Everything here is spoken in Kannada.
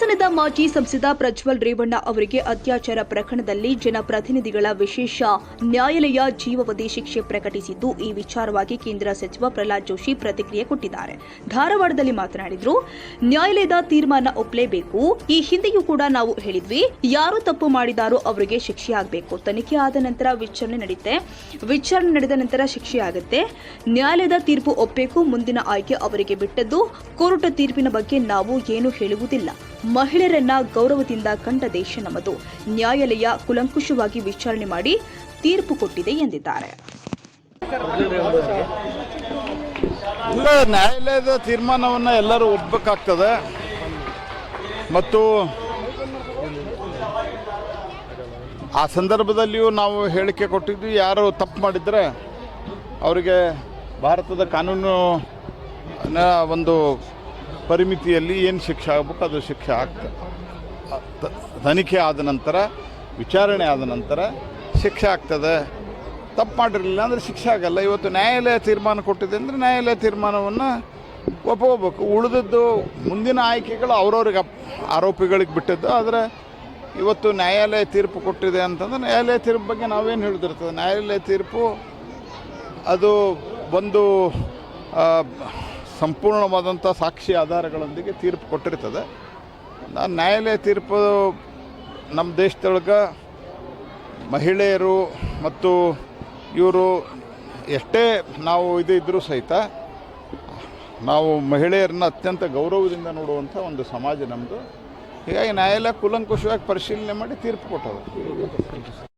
ಮಂಡ್ಯದ ಮಾಜಿ ಸಂಸದ ಪ್ರಜ್ವಲ್ ರೇವಣ್ಣ ಅವರಿಗೆ ಅತ್ಯಾಚಾರ ಪ್ರಕರಣದಲ್ಲಿ ಜನಪ್ರತಿನಿಧಿಗಳ ವಿಶೇಷ ನ್ಯಾಯಾಲಯ ಜೀವವಧಿ ಶಿಕ್ಷೆ ಪ್ರಕಟಿಸಿದ್ದು, ಈ ವಿಚಾರವಾಗಿ ಕೇಂದ್ರ ಸಚಿವ ಪ್ರಹ್ಲಾದ್ ಜೋಶಿ ಪ್ರತಿಕ್ರಿಯೆ ಕೊಟ್ಟಿದ್ದಾರೆ. ಧಾರವಾಡದಲ್ಲಿ ಮಾತನಾಡಿದ್ರು, ನ್ಯಾಯಾಲಯದ ತೀರ್ಮಾನ ಒಪ್ಪಲೇಬೇಕು. ಈ ಹಿಂದೆಯೂ ಕೂಡ ನಾವು ಹೇಳಿದ್ವಿ. ಯಾರು ತಪ್ಪು ಮಾಡಿದಾರೋ ಅವರಿಗೆ ಶಿಕ್ಷೆ ಆಗಬೇಕು. ತನಿಖೆ ಆದ ನಂತರ ವಿಚಾರಣೆ ನಡೆಯುತ್ತೆ ವಿಚಾರಣೆ ನಡೆದ ನಂತರ ಶಿಕ್ಷೆ ಆಗುತ್ತೆ. ನ್ಯಾಯಾಲಯದ ತೀರ್ಪು ಒಪ್ಪಬೇಕು. ಮುಂದಿನ ಆಯ್ಕೆ ಅವರಿಗೆ ಬಿಟ್ಟದ್ದು. ಕೋರ್ಟ್ ತೀರ್ಪಿನ ಬಗ್ಗೆ ನಾವು ಏನು ಹೇಳುವುದಿಲ್ಲ. ಮಹಿಳೆಯರನ್ನ ಗೌರವದಿಂದ ಕಂಡ ದೇಶ ನಮ್ಮದು. ನ್ಯಾಯಾಲಯ ಕುಲಂಕುಷವಾಗಿ ವಿಚಾರಣೆ ಮಾಡಿ ತೀರ್ಪು ಕೊಟ್ಟಿದೆ ಎಂದಿದ್ದಾರೆ. ನ್ಯಾಯಾಲಯದ ತೀರ್ಮಾನವನ್ನು ಎಲ್ಲರೂ ಒಪ್ಪಬೇಕಾಗ್ತದೆ ಮತ್ತು ಆ ಸಂದರ್ಭದಲ್ಲಿಯೂ ನಾವು ಹೇಳಿಕೆ ಕೊಟ್ಟಿದ್ವಿ ಯಾರು ತಪ್ಪು ಮಾಡಿದರೆ ಅವರಿಗೆ ಭಾರತದ ಕಾನೂನು ಒಂದು ಪರಿಮಿತಿಯಲ್ಲಿ ಏನು ಶಿಕ್ಷೆ ಆಗಬೇಕು ಅದು ಶಿಕ್ಷೆ ಆಗ್ತದೆ. ತನಿಖೆ ಆದ ನಂತರ, ವಿಚಾರಣೆ ಆದ ನಂತರ ಶಿಕ್ಷೆ ಆಗ್ತದೆ. ತಪ್ಪು ಮಾಡಿರಲಿಲ್ಲ ಅಂದರೆ ಶಿಕ್ಷೆ ಆಗಲ್ಲ. ಇವತ್ತು ನ್ಯಾಯಾಲಯ ತೀರ್ಮಾನ ಕೊಟ್ಟಿದೆ ಅಂದರೆ ನ್ಯಾಯಾಲಯ ತೀರ್ಮಾನವನ್ನು ಒಪ್ಕೋಬೇಕು. ಉಳಿದದ್ದು ಮುಂದಿನ ಆಯ್ಕೆಗಳು ಅವ್ರವ್ರಿಗೆ ಆರೋಪಿಗಳಿಗೆ ಬಿಟ್ಟಿದ್ದು. ಆದರೆ ಇವತ್ತು ನ್ಯಾಯಾಲಯ ತೀರ್ಪು ಕೊಟ್ಟಿದೆ ಅಂತಂದ್ರೆ ನ್ಯಾಯಾಲಯ ತೀರ್ಪು ಬಗ್ಗೆ ನಾವೇನು ಹೇಳಿದಿರ್ತದೆ ನ್ಯಾಯಾಲಯ ತೀರ್ಪು ಅದು ಒಂದು ಸಂಪೂರ್ಣವಾದಂಥ ಸಾಕ್ಷಿ ಆಧಾರಗಳೊಂದಿಗೆ ತೀರ್ಪು ಕೊಟ್ಟಿರ್ತದೆ. ನ್ಯಾಯಾಲಯ ತೀರ್ಪು ನಮ್ಮ ದೇಶದೊಳಗೆ ಮಹಿಳೆಯರು ಮತ್ತು ಇವರು ಎಷ್ಟೇ ನಾವು ಇದು ಇದ್ದರೂ ಸಹಿತ ನಾವು ಮಹಿಳೆಯರನ್ನ ಅತ್ಯಂತ ಗೌರವದಿಂದ ನೋಡುವಂಥ ಒಂದು ಸಮಾಜ ನಮ್ಮದು ಹೀಗಾಗಿ ನ್ಯಾಯಾಲಯ ಕೂಲಂಕುಷವಾಗಿ ಪರಿಶೀಲನೆ ಮಾಡಿ ತೀರ್ಪು ಕೊಟ್ಟದು